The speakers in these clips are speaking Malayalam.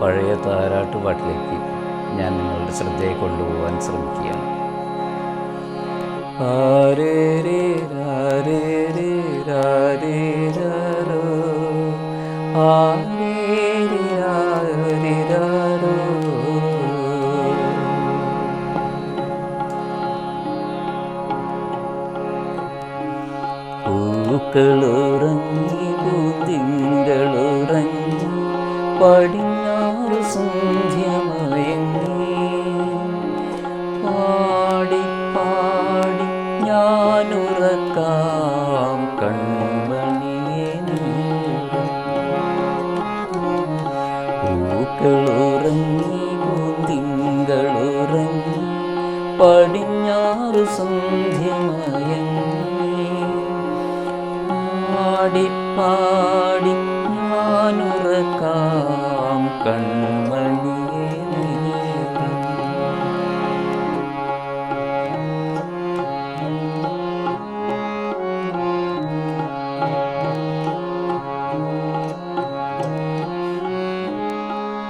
പഴയ താരാട്ട് പാട്ടിലേക്ക് ഞാൻ നിങ്ങളുടെ ശ്രദ്ധയെ കൊണ്ടുപോകാൻ ശ്രമിക്കുകയാണ്. പൂക്കളുറങ്ങി രാരേരേ രാരേ പൂക്കളുറങ്ങി പൂന്തിങ്കളുറങ്ങി പടിഞ്ഞാറ് സന്ധ്യമയങ്ങി പാടി പാടി ഞാനുറക്കാം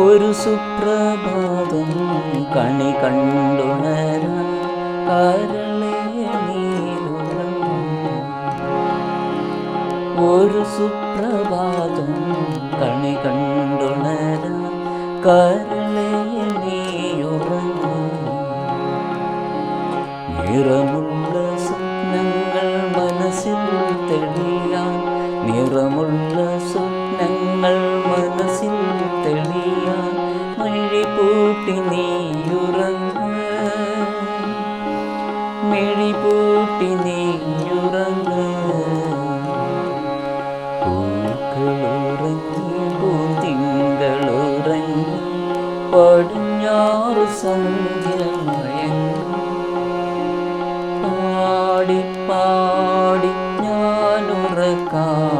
ഒരു സുപ്രഭാതം കണി കണ്ടുണര കരളേ ഒരു സുപ്രഭാതം കണി കണ്ടുണര കരളേ നീയുറങ്ങും നിറമുള്ള സ്വപ്നങ്ങൾ മനസ്സിൽ തെളിയാൻ നിറമുള്ള സ്വപ്നങ്ങൾ പൂട്ടി നീയുറങ്ങ മിഴി പൂട്ടി പടിഞ്ഞാറ് സന്ധ്യമയങ്ങി പാടി പാടി ഞാനുറക്കാം